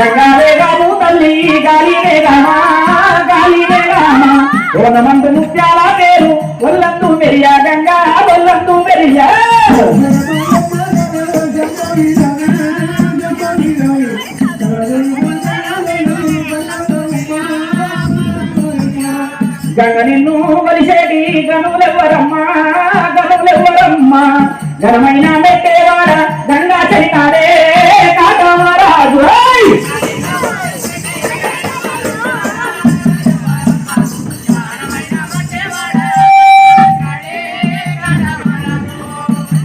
గంగాదేగాము ముత్యాల పేరు వల్లందు మెరియా గంగా వల్లందు మెరియా గంగ నిన్ను కలిసేటి గనులెవ్వరమ్మా గనులెవ్వరమ్మా. గనమైన మెట్టేవాడ గంగా చరితాడే కాటమరాజు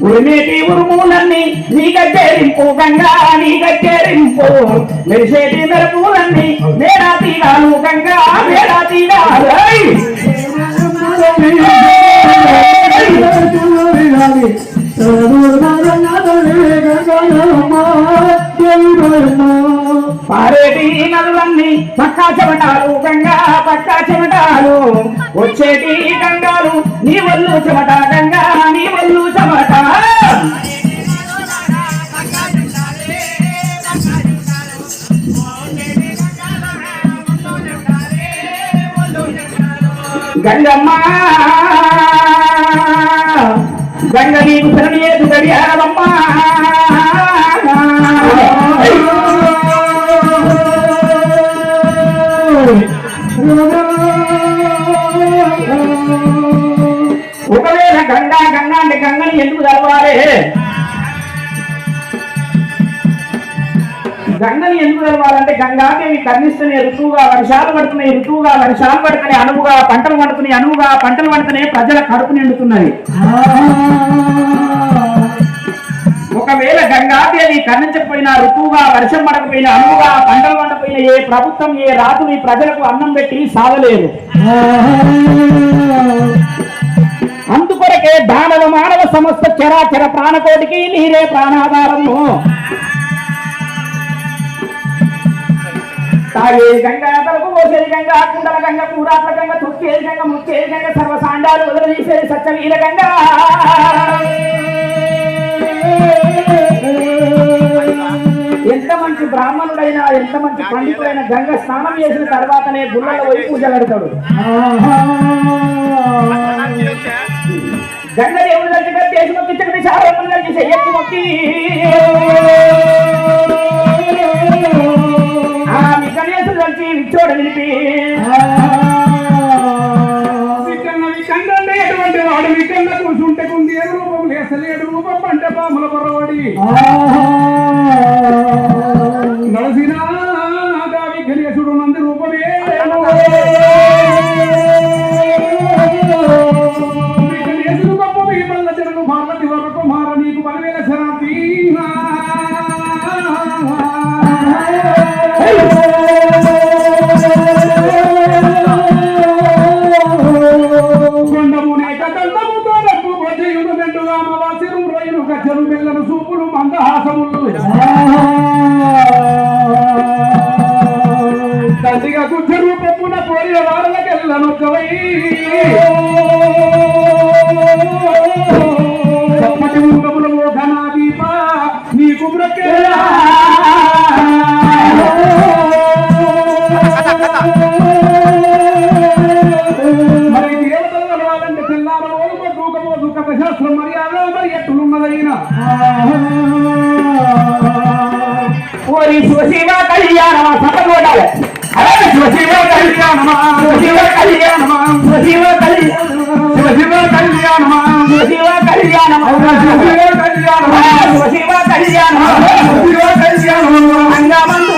ఉరిమేటి ఉరుములన్నీ నీ గజ్జేరింపు గంగా నీ గజ్జేరింపు. మెరిసేటి మెరుపులన్నీ మేడా తీరాలు గంగా మేడా తీరాలు. పారేటి నదులన్నీ పక్కా చెమటాలు గంగా పక్కా చెమటాలు. వచ్చేటి గంగాలు నీ వల్లు చెమట గంగా నీ వల్లు చెమట గంగమ్మ! గంగ నీకు శరణియేదు గడియారమ్మ ఒకవేళ గంగా గంగా అంటే గంగని ఎందుకు తెలవాలి గంగని ఎందుకు తెలవాలంటే గంగాదేవి కర్ణిస్తూనే ఋతువుగా వర్షాలు పడుతున్నాయి ఋతువుగా వర్షాలు పడుతున్నాయి అనువుగా పంటలు పండుతున్నాయి అనువుగా పంటలు పండుతున్నాయి ప్రజల కడుపు నిండుతున్నాయి ఒకవేళ గంగాదేవి కర్ణించకపోయినా ఋతువుగా వర్షం పడకపోయినా అనువుగా పంటలు పండకపోయినా ఏ ప్రభుత్వం ఏ రాజు ఈ ప్రజలకు అన్నం పెట్టి సాగలేదు. అందుకొరకే దానవ మానవ సమస్త చరాచర ప్రాణకోటికి నీరే ప్రాణాధారము. తాగేది గంగ తలకు పోసేది గంగ కుండల గంగ కూరాట్ల గంగ తొక్కేది గంగ ముక్కేది గంగ సర్వసాండాలు వదిలిసేది సత్యవీర గంగ ఎంత మంచి బ్రాహ్మణుడైనా ఎంత మంచి పండితుడైన గంగ స్నానం చేసిన తర్వాతనే గుళ్ళలో పోయి పూజలు అడతాడు గంగ దేవుడి దగ్గర దేశ మొక్కి చక్కటి చారమ్మని కలిసి చెయ్యకి మొక్కి. విచ్చోడు నిలిపి వికన్న వికన్న ఎటువంటి వాడు వికన్న కూర్చుంటే కుంది రూపం లేసలేడు. రూపం పంట పాముల పొరవాడి. నాకు చెరువు పప్పున పోయిన వాళ్ళకెళ్ళను కవై కబులలో ఘనాదీప నీ కుబ్రకే ஒரு சுசிவா கல்யாணமா சபை போட்டாங்க ఓలుకో శివ శివ కళ్యాణమా శివ కళ్యాణమా శివ కళ్యాణమా శివ కళ్యాణమా శివ కళ్యాణమా శివ కళ్యాణమా శివ కళ్యాణమా శివ కళ్యాణమా అంగమందు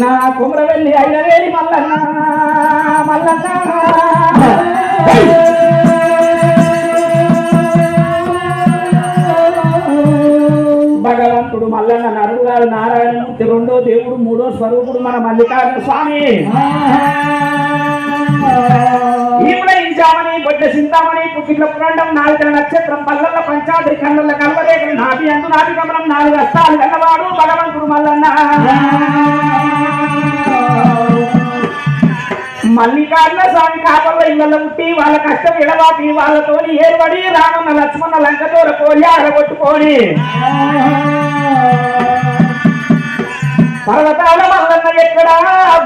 నా కుమరవెల్లి ఐరవేలి మల్లన్న మల్లన్న. భగవంతుడు మల్లన్న నరుగారు నారాయణమూర్తి రెండో దేవుడు మూడో స్వరూపుడు మన మల్లికార్జున స్వామి. ఈపుడయించామని బొడ్డ చింతామణి పుట్టిల పురండం నాలుగల నక్షత్రం పల్లల పంచాద్రి కన్నుల కల్వరేఖలు నాటి అందు నాటి కమలం నాలుగు అస్తాలు కన్నవాడు భగవంతుడు మల్లన్న. మల్లికార్జున స్వామి కాపల్లో ఇళ్ళలో పుట్టి వాళ్ళ కష్టం ఇడవాపి వాళ్ళతోని ఏర్పడి రానున్న లక్ష్మణ లంకతోర పోలి ఆడగొట్టుకొని పర్వతాల మల్లన్న ఎక్కడ?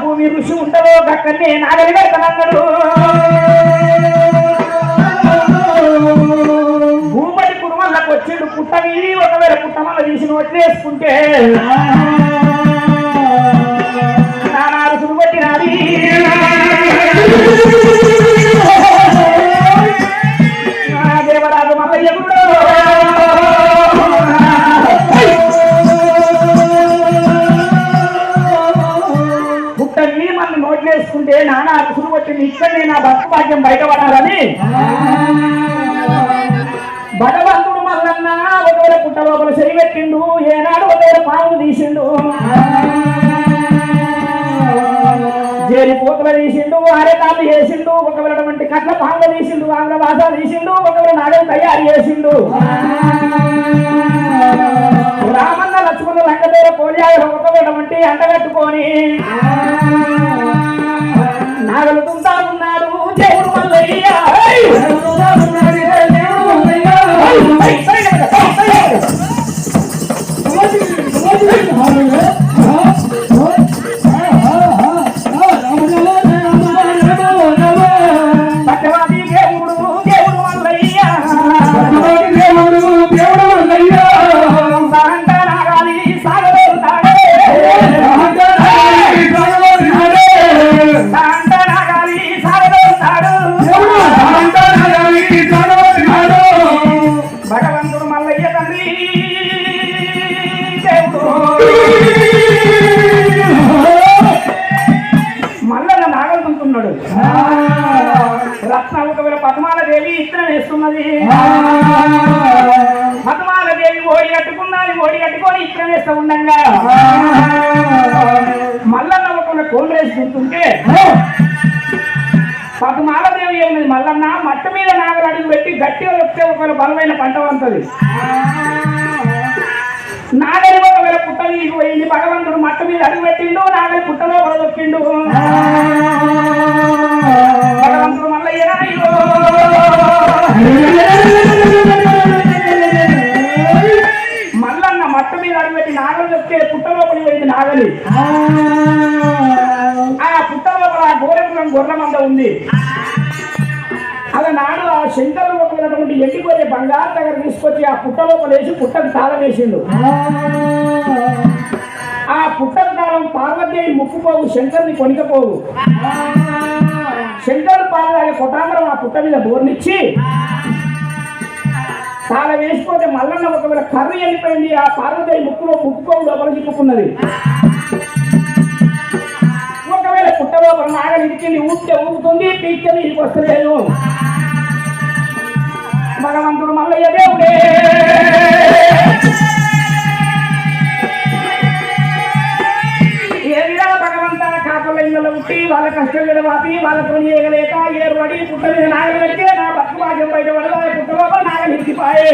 భూమి ఋషి ఉండదో దక్కనే నాగలి పెడతానన్నాడు వచ్చిండు పుట్టని ఒకవేళ పుట్ట మల్ల తీసిన వదిలేసుకుంటే నానాలు సురుగొట్టినాది నా దేవరాజు మల్లయ్య కూడా పుట్ట వీడి మన నోట్లేసుకుంటే నానా అరుసులు కొట్టింది ఇక్కడనే నా భక్తి భాగ్యం బయటపడాలని. భగవంతుడు పుట్ట లోపల పెట్టిండు ఏనాడు ఒకవేళ పాములు తీసిండు. జేరి పూతలు తీసిండు అరెకాళ్ళు చేసిండు ఒకవేళ అటువంటి కట్ల పాములు తీసిండు ఆంగ్ల భాష తీసిండు ఒకవేళ నాగలు తయారు చేసిండు. రామన్న లక్ష్మణ లంకదేవ పోలియాలు ఒకవేళ వంటి అంటగట్టుకొని నాగలు తుంటా ఉన్నాడు దేవుడు మల్లయ్య నాగలు తుంటున్నాడు రత్న ఒకవేళ పద్మాల దేవి ఇత్తనం వేస్తున్నది పద్మాల దేవి ఓడి కట్టుకున్నది ఓడి కట్టుకొని ఇత్తనం వేస్తూ ఉండంగా. మల్లన్న ఒకవేళ కోల్రేసి తుంటుంటే పద్మాల దేవి ఏమిది మల్లన్న మట్ట మీద నాగలు అడుగు పెట్టి గట్టిగా చెప్తే ఒకవేళ బలమైన పంట వంతది నాగలి ఒకవేళ పుట్ట నీకు పోయింది. భగవంతుడు మట్టు మీద అడుగు పెట్టిండు నాగలి పుట్టలో పడదొక్కిండు భగవంతుడు మళ్ళీ మల్లన్న మట్టు మీద అడుగు పెట్టి నాగలి చెప్తే పుట్టలో పడి పోయింది నాగలి. ఆ పుట్ట ఆ గోరెపురం గొర్రె మంద ఉంది. అలా ఆ శంకరుడు లోపలటువంటి ఎండిపోయే బంగారు దగ్గర తీసుకొచ్చి ఆ పుట్ట లోపల వేసి పుట్టకు తాళం వేసిండు. ఆ పుట్టకు తాళం పార్వతీదేవి ముక్కుపోవు శంకర్ని కొనికపోవు. శంకర్ పార్వతి కొటాంబరం ఆ పుట్ట మీద బోర్నిచ్చి చాలా వేసిపోతే మల్లన్న ఒకవేళ కర్ర వెళ్ళిపోయింది ఆ పార్వతీ ముక్కులో ముక్కుపోవు లోపల చిక్కుకున్నది. ఒకవేళ పుట్ట లోపల నాగలి ఇడికి ఊపితే ఊపుతుంది పీక్తే నీకు వస్తలేదు భగవంతుడు మల్లయ్య దేవుడే ఏ విధంగా భగవంత కాపల ఇళ్ళలో ఉట్టి వాళ్ళ కష్టం విడవాపి వాళ్ళతో ఏగలేక ఏరువడి పుట్ట మీద నాగలి పెడితే నా భక్తి భాగ్యం బయట పడదా పుట్ట లోపల నాగలి ఇరికిపాయే